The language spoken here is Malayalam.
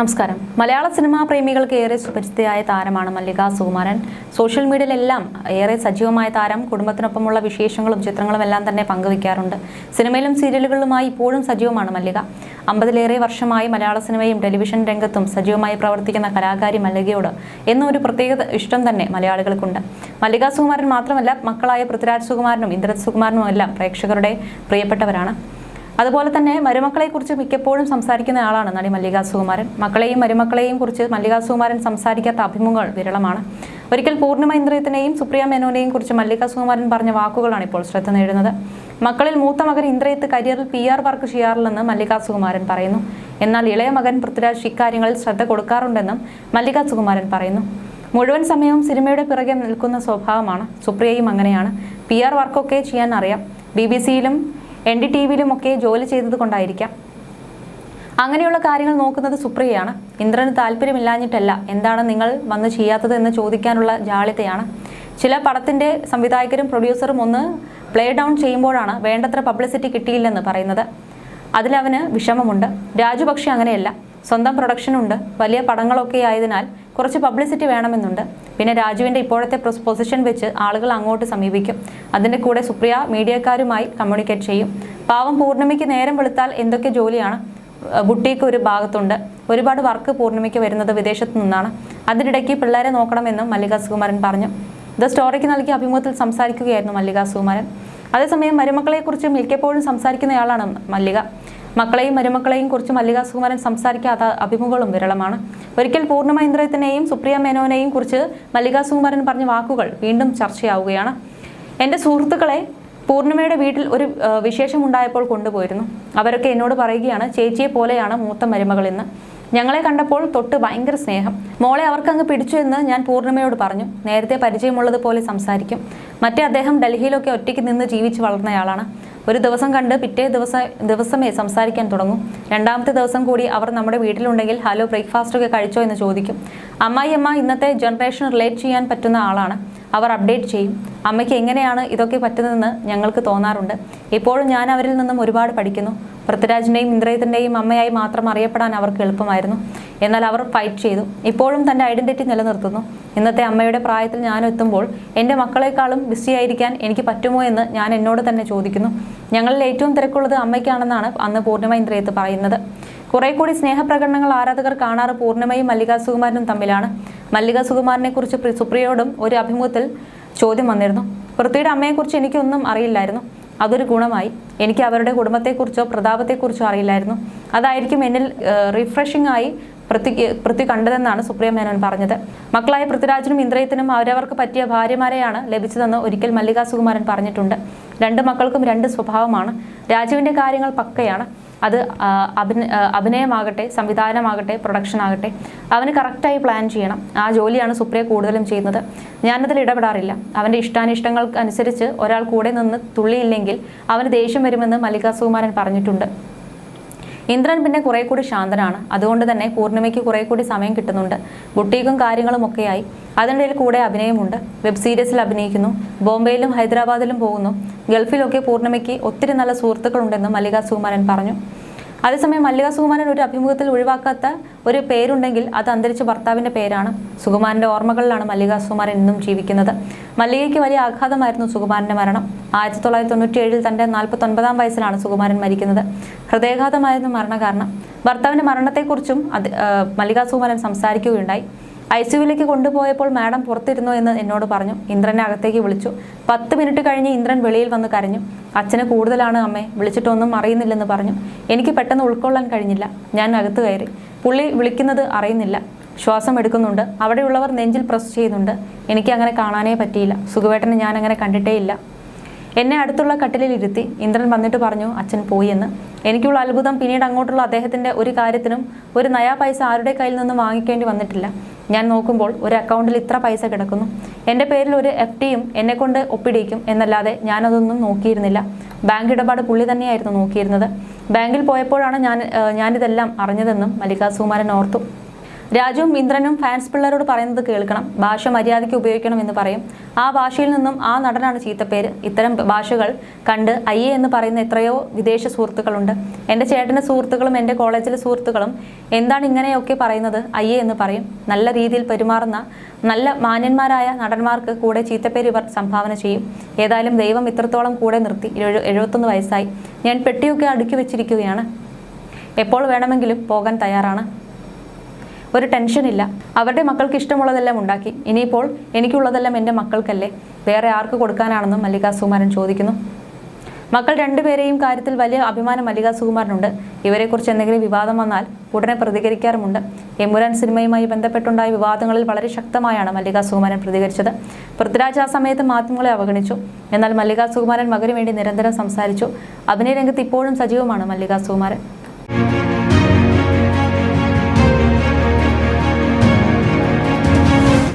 നമസ്കാരം. മലയാള സിനിമാ പ്രേമികൾക്ക് ഏറെ സുപരിചിതയായ താരമാണ് മല്ലിക സുകുമാരൻ. സോഷ്യൽ മീഡിയയിലെല്ലാം ഏറെ സജീവമായ താരം കുടുംബത്തിനൊപ്പമുള്ള വിശേഷങ്ങളും ചിത്രങ്ങളും എല്ലാം തന്നെ പങ്കുവയ്ക്കാറുണ്ട്. സിനിമയിലും സീരിയലുകളിലുമായി ഇപ്പോഴും സജീവമാണ് മല്ലിക. അമ്പതിലേറെ വർഷമായി മലയാള സിനിമയും ടെലിവിഷൻ രംഗത്തും സജീവമായി പ്രവർത്തിക്കുന്ന കലാകാരി മല്ലികയോട് എന്നൊരു പ്രത്യേക ഇഷ്ടം തന്നെ മലയാളികൾക്കുണ്ട്. മല്ലിക സുകുമാരൻ മാത്രമല്ല മക്കളായ പൃഥ്വിരാജ് സുകുമാരനും ഇന്ദ്രത് സുകുമാരനും എല്ലാം പ്രേക്ഷകരുടെ പ്രിയപ്പെട്ടവരാണ്. അതുപോലെ തന്നെ മരുമക്കളെ കുറിച്ച് മിക്കപ്പോഴും സംസാരിക്കുന്ന ആളാണ് നടി മല്ലിക സുകുമാരൻ. മക്കളെയും മരുമക്കളെയും കുറിച്ച് മല്ലിക സുകുമാരൻ സംസാരിക്കാത്ത അഭിമുഖങ്ങൾ വിരളമാണ്. ഒരിക്കൽ പൂർണിമ ഇന്ദ്രിയത്തിനെയും സുപ്രിയ മേനോനെയും കുറിച്ച് മല്ലിക സുകുമാരൻ പറഞ്ഞ വാക്കുകളാണ് ഇപ്പോൾ ശ്രദ്ധ നേടുന്നത്. മക്കളിൽ മൂത്ത മകൻ ഇന്ദ്രയത്ത് കരിയറിൽ പി ആർ വർക്ക് ചെയ്യാറില്ലെന്ന് മല്ലിക സുകുമാരൻ പറയുന്നു. എന്നാൽ ഇളയ മകൻ പൃഥ്വിരാജ് ഇക്കാര്യങ്ങളിൽ ശ്രദ്ധ കൊടുക്കാറുണ്ടെന്നും മല്ലിക സുകുമാരൻ പറയുന്നു. മുഴുവൻ സമയവും സിനിമയുടെ പിറകെ നിൽക്കുന്ന സ്വഭാവമാണ് സുപ്രിയയും അങ്ങനെയാണ്. പി ആർ വർക്കൊക്കെ ചെയ്യാൻ അറിയാം. ബി ബി സിയിലും എൻ ഡി ടി വിയിലുമൊക്കെ ജോലി ചെയ്തത് കൊണ്ടായിരിക്കാം. അങ്ങനെയുള്ള കാര്യങ്ങൾ നോക്കുന്നത് സുപ്രിയയാണ്. ഇന്ദ്രന് താല്പര്യമില്ലാഞ്ഞിട്ടല്ല എന്താണ് നിങ്ങൾ വന്ന് ചെയ്യാത്തത് എന്ന് ചോദിക്കാനുള്ള ജാളിതയാണ് ചില പടത്തിന്റെ സംവിധായകരും പ്രൊഡ്യൂസറും ഒന്ന് പ്ലേ ഡൗൺ ചെയ്യുമ്പോഴാണ് വേണ്ടത്ര പബ്ലിസിറ്റി കിട്ടിയില്ലെന്ന് പറയുന്നത്. അതിലവന് വിഷമമുണ്ട്. രാജു പക്ഷേ അങ്ങനെയല്ല. സ്വന്തം പ്രൊഡക്ഷനുണ്ട്. വലിയ പടങ്ങളൊക്കെ ആയതിനാൽ കുറച്ച് പബ്ലിസിറ്റി വേണമെന്നുണ്ട്. പിന്നെ രാജുവിന്റെ ഇപ്പോഴത്തെ പൊസിഷൻ വെച്ച് ആളുകൾ അങ്ങോട്ട് സമീപിക്കും. അതിന്റെ കൂടെ സുപ്രിയ മീഡിയക്കാരുമായി കമ്മ്യൂണിക്കേറ്റ് ചെയ്യും. പാവം പൂർണിമയ്ക്ക് നേരം വെളുത്താൽ എന്തൊക്കെ ജോലിയാണ്? ബുട്ടീക്ക് ഒരു ഭാഗത്തുണ്ട്. ഒരുപാട് വർക്ക് പൂർണിമയ്ക്ക് വരുന്നത് വിദേശത്തു നിന്നാണ്. അതിനിടയ്ക്ക് പിള്ളേരെ നോക്കണമെന്നും മല്ലിക സുകുമാരൻ പറഞ്ഞു. ദ സ്റ്റോറിക്ക് നൽകിയ അഭിമുഖത്തിൽ സംസാരിക്കുകയായിരുന്നു മല്ലിക സുകുമാരൻ. അതേസമയം മരുമക്കളെക്കുറിച്ച് മിക്കപ്പോഴും സംസാരിക്കുന്നയാളാണ് മല്ലിക. മക്കളെയും മരുമക്കളെയും കുറിച്ച് മല്ലിക സുകുമാരൻ സംസാരിക്കാത്ത അഭിമുഖങ്ങളും വിരളമാണ്. ഒരിക്കൽ പൂർണമഹേന്ദ്രത്തിനെയും സുപ്രിയ മേനോനെയും കുറിച്ച് മല്ലിക സുകുമാരൻ പറഞ്ഞ വാക്കുകൾ വീണ്ടും ചർച്ചയാവുകയാണ്. എന്റെ സുഹൃത്തുക്കളെ പൂർണിമയുടെ വീട്ടിൽ ഒരു വിശേഷം വിശേഷമുണ്ടായപ്പോൾ കൊണ്ടുപോയിരുന്നു. അവരൊക്കെ എന്നോട് പറയുകയാണ് ചേച്ചിയെ പോലെയാണ് മൂത്ത മരുമകൾ എന്ന് ഞങ്ങളെ കണ്ടപ്പോൾ തൊട്ട് ഭയങ്കര സ്നേഹം. മോളെ അവർക്കങ്ങ് പിടിച്ചു എന്ന് ഞാൻ പൂർണിമയോട് പറഞ്ഞു. നേരത്തെ പരിചയമുള്ളതുപോലെ സംസാരിക്കും. മറ്റേ അദ്ദേഹം ഡൽഹിയിലൊക്കെ ഒറ്റയ്ക്ക് നിന്ന് ജീവിച്ച് വളർന്നയാളാണ്. ഒരു ദിവസം കണ്ട് പിറ്റേ ദിവസം ദിവസമേ സംസാരിക്കാൻ തുടങ്ങും. രണ്ടാമത്തെ ദിവസം കൂടി അവർ നമ്മുടെ വീട്ടിലുണ്ടെങ്കിൽ ഹലോ ബ്രേക്ക്ഫാസ്റ്റ് ഒക്കെ കഴിച്ചോ? എന്ന് ചോദിക്കും. അമ്മായി അമ്മ ഇന്നത്തെ ജനറേഷൻ റിലേറ്റ് ചെയ്യാൻ പറ്റുന്ന ആളാണ്. അവർ അപ്ഡേറ്റ് ചെയ്യും. അമ്മയ്ക്ക് എങ്ങനെയാണ് ഇതൊക്കെ പറ്റുന്നതെന്ന് ഞങ്ങൾക്ക് തോന്നാറുണ്ട്. ഇപ്പോഴും ഞാൻ അവരിൽ നിന്നും ഒരുപാട് പഠിക്കുന്നു. പൃഥ്വിരാജിന്റെയും ഇന്ദ്രയത്തിന്റെയും അമ്മയായി മാത്രം അറിയപ്പെടാൻ അവർക്ക് എളുപ്പമായിരുന്നു. എന്നാൽ അവർ ഫൈറ്റ് ചെയ്തു. ഇപ്പോഴും തന്റെ ഐഡന്റിറ്റി നിലനിർത്തുന്നു. ഇന്നത്തെ അമ്മയുടെ പ്രായത്തിൽ ഞാനും എത്തുമ്പോൾ എന്റെ മക്കളെക്കാളും ബിസിയായിരിക്കാൻ എനിക്ക് പറ്റുമോ എന്ന് ഞാൻ എന്നോട് തന്നെ ചോദിക്കുന്നു. ഞങ്ങളിൽ ഏറ്റവും തിരക്കുള്ളത് അമ്മയ്ക്കാണെന്നാണ് അന്ന് പൂർണിമ ഇന്ദ്രയത്ത് പറയുന്നത്. കുറെ കൂടി സ്നേഹപ്രകടനങ്ങൾ ആരാധകർ കാണാറ് പൂർണിമയും മല്ലികാ സുകുമാരനും തമ്മിലാണ്. മല്ലിക സുകുമാറിനെ കുറിച്ച് സുപ്രിയയോടും ഒരു അഭിമുഖത്തിൽ ചോദ്യം വന്നിരുന്നു. പൃഥ്വിയുടെ അമ്മയെക്കുറിച്ച് എനിക്കൊന്നും അറിയില്ലായിരുന്നു. അതൊരു ഗുണമായി. എനിക്ക് അവരുടെ കുടുംബത്തെക്കുറിച്ചോ പ്രതാപത്തെക്കുറിച്ചോ അറിയില്ലായിരുന്നു. അതായിരിക്കും എന്നിൽ റിഫ്രഷിംഗ് ആയി പൃഥ്വി പൃഥ്വി കണ്ടതെന്നാണ് സുപ്രിയ മേനോൻ പറഞ്ഞത്. മക്കളായ പൃഥ്വിരാജിനും ഇന്ദ്രയത്തിനും അവരവർക്ക് പറ്റിയ ഭാര്യമാരെയാണ് ലഭിച്ചതെന്ന് ഒരിക്കൽ മല്ലികാ സുകുമാരൻ പറഞ്ഞിട്ടുണ്ട്. രണ്ട് മക്കൾക്കും രണ്ട് സ്വഭാവമാണ്. രാജുവിന്റെ കാര്യങ്ങൾ പക്കയാണ്. അത് അഭിന അഭിനയമാകട്ടെ സംവിധാനമാകട്ടെ പ്രൊഡക്ഷൻ ആകട്ടെ അവന് കറക്റ്റായി പ്ലാൻ ചെയ്യണം. ആ ജോലിയാണ് സുപ്രിയ കൂടുതലും ചെയ്യുന്നത്. ഞാനതിൽ ഇടപെടാറില്ല. അവന്റെ ഇഷ്ടാനിഷ്ടങ്ങൾക്ക് അനുസരിച്ച് ഒരാൾ കൂടെ നിന്ന് തുള്ളിയില്ലെങ്കിൽ അവന് ദേഷ്യം വരുമെന്ന് മല്ലിക സുകുമാരൻ പറഞ്ഞിട്ടുണ്ട്. ഇന്ദ്രൻ പിന്നെ കുറെ കൂടി ശാന്തനാണ്. അതുകൊണ്ട് തന്നെ പൂർണിമയ്ക്ക് കുറെ കൂടി സമയം കിട്ടുന്നുണ്ട്. ബുട്ടീക്കും കാര്യങ്ങളും ഒക്കെയായി. അതിനിടയിൽ കൂടെ അഭിനയമുണ്ട്. വെബ് സീരീസിൽ അഭിനയിക്കുന്നു. ബോംബെയിലും ഹൈദരാബാദിലും പോകുന്നു. ഗൾഫിലൊക്കെ പൂർണിമയ്ക്ക് ഒത്തിരി നല്ല സുഹൃത്തുക്കളുണ്ടെന്ന് മല്ലിക സുകുമാരൻ പറഞ്ഞു. അതേസമയം മല്ലിക സുകുമാരൻ ഒരു അഭിമുഖത്തിൽ ഒഴിവാക്കാത്ത ഒരു പേരുണ്ടെങ്കിൽ അത് അന്തരിച്ച ഭർത്താവിന്റെ പേരാണ്. സുകുമാരന്റെ ഓർമ്മകളിലാണ് മല്ലിക സുകുമാരൻ ഇന്നും ജീവിക്കുന്നത്. മല്ലികയ്ക്ക് വലിയ ആഘാതമായിരുന്നു സുകുമാരന്റെ മരണം. ആയിരത്തി തൊള്ളായിരത്തി തൊണ്ണൂറ്റി ഏഴിൽ തന്റെ നാൽപ്പത്തി ഒൻപതാം വയസ്സിലാണ് സുകുമാരൻ മരിക്കുന്നത്. ഹൃദയാഘാതമായിരുന്നു മരണകാരണം. ഭർത്താവിന്റെ മരണത്തെക്കുറിച്ചും അത് മല്ലിക സുകുമാരൻ സംസാരിക്കുകയുണ്ടായി. ഐ സിയുവിലേക്ക് കൊണ്ടുപോയപ്പോൾ മാഡം പുറത്തിരുന്നു എന്ന് എന്നോട് പറഞ്ഞു. ഇന്ദ്രനെ അകത്തേക്ക് വിളിച്ചു. പത്ത് മിനിറ്റ് കഴിഞ്ഞ് ഇന്ദ്രൻ വെളിയിൽ വന്ന് കരഞ്ഞു. അച്ഛന് കൂടുതലാണ് അമ്മേ. വിളിച്ചിട്ടൊന്നും അറിയുന്നില്ലെന്ന് പറഞ്ഞു. എനിക്ക് പെട്ടെന്ന് ഉൾക്കൊള്ളാൻ കഴിഞ്ഞില്ല. ഞാൻ അകത്ത് കയറി. പുള്ളി വിളിക്കുന്നത് അറിയുന്നില്ല. ശ്വാസം എടുക്കുന്നുണ്ട്. അവിടെയുള്ളവർ നെഞ്ചിൽ പ്രസ് ചെയ്യുന്നുണ്ട്. എനിക്ക് അങ്ങനെ കാണാനേ പറ്റിയില്ല. സുഖവേട്ടനെ ഞാൻ അങ്ങനെ കണ്ടിട്ടേയില്ല എന്നെ അടുത്തുള്ള കട്ടിലിൽ ഇരുത്തി ഇന്ദ്രൻ വന്നിട്ട് പറഞ്ഞു അച്ഛൻ പോയി എന്ന്. എനിക്കുള്ള അത്ഭുതം പിന്നീട് അങ്ങോട്ടുള്ള അദ്ദേഹത്തിന്റെ ഒരു കാര്യത്തിനും ഒരു നയാ പൈസ ആരുടെ കയ്യിൽ നിന്നും വാങ്ങിക്കേണ്ടി വന്നിട്ടില്ല. ഞാൻ നോക്കുമ്പോൾ ഒരു അക്കൗണ്ടിൽ ഇത്ര പൈസ കിടക്കുന്നു. എന്റെ പേരിൽ ഒരു എഫ് ടിയും എന്നെ കൊണ്ട് ഒപ്പിടിയിക്കും എന്നല്ലാതെ ഞാനതൊന്നും നോക്കിയിരുന്നില്ല. ബാങ്ക് ഇടപാട് പുള്ളി തന്നെയായിരുന്നു നോക്കിയിരുന്നത്. ബാങ്കിൽ പോയപ്പോഴാണ് ഞാൻ ഞാനിതെല്ലാം അറിഞ്ഞതെന്നും മല്ലിക സുകുമാരൻ ഓർത്തു. രാജുവും ഇന്ദ്രനും ഫാൻസ് പിള്ളേരോട് പറയുന്നത് കേൾക്കണം. ഭാഷ മര്യാദയ്ക്ക് ഉപയോഗിക്കണം എന്ന് പറയും. ആ ഭാഷയിൽ നിന്നും ആ നടനാണ് ചീത്തപ്പേര്. ഇത്തരം ഭാഷകൾ കണ്ട് അയ്യേ എന്ന് പറയുന്ന എത്രയോ വിദേശ സുഹൃത്തുക്കളുണ്ട്. എന്റെ ചേട്ടന്റെ സുഹൃത്തുക്കളും എന്റെ കോളേജിലെ സുഹൃത്തുക്കളും എന്താണ് ഇങ്ങനെയൊക്കെ പറയുന്നത്? അയ്യേ എന്ന് പറയും. നല്ല രീതിയിൽ പെരുമാറുന്ന നല്ല മാന്യന്മാരായ നടന്മാർക്ക് കൂടെ ചീത്തപ്പേര് ഇവർ സംഭാവന ചെയ്യും. ഏതായാലും ദൈവം ഇത്രത്തോളം കൂടെ നിർത്തി. എഴു- എഴുപത്തൊന്ന് വയസ്സായി. ഞാൻ പെട്ടിയൊക്കെ അടുക്കി വെച്ചിരിക്കുകയാണ്. എപ്പോൾ വേണമെങ്കിലും പോകാൻ തയ്യാറാണ്. ഒരു ടെൻഷനില്ല അവരുടെ മക്കൾക്ക് ഇഷ്ടമുള്ളതെല്ലാം ഉണ്ടാക്കി. ഇനിയിപ്പോൾ എനിക്കുള്ളതെല്ലാം എന്റെ മക്കൾക്കല്ലേ. വേറെ ആർക്ക് കൊടുക്കാനാണെന്നും മല്ലിക സുകുമാരൻ ചോദിക്കുന്നു. മക്കൾ രണ്ടുപേരെയും കാര്യത്തിൽ വലിയ അഭിമാനം മല്ലിക സുകുമാരനുണ്ട്. ഇവരെക്കുറിച്ച് എന്തെങ്കിലും വിവാദം വന്നാൽ ഉടനെ പ്രതികരിക്കാറുമുണ്ട്. യമുരാൻ സിനിമയുമായി ബന്ധപ്പെട്ടുണ്ടായ വിവാദങ്ങളിൽ വളരെ ശക്തമായാണ് മല്ലിക സുകുമാരൻ പ്രതികരിച്ചത്. പൃഥ്വിരാജ് ആ സമയത്ത് മാധ്യമങ്ങളെ അവഗണിച്ചു. എന്നാൽ മല്ലിക സുകുമാരൻ മകന് വേണ്ടി നിരന്തരം സംസാരിച്ചു. അഭിനയ രംഗത്ത് ഇപ്പോഴും സജീവമാണ് മല്ലിക സുകുമാരൻ.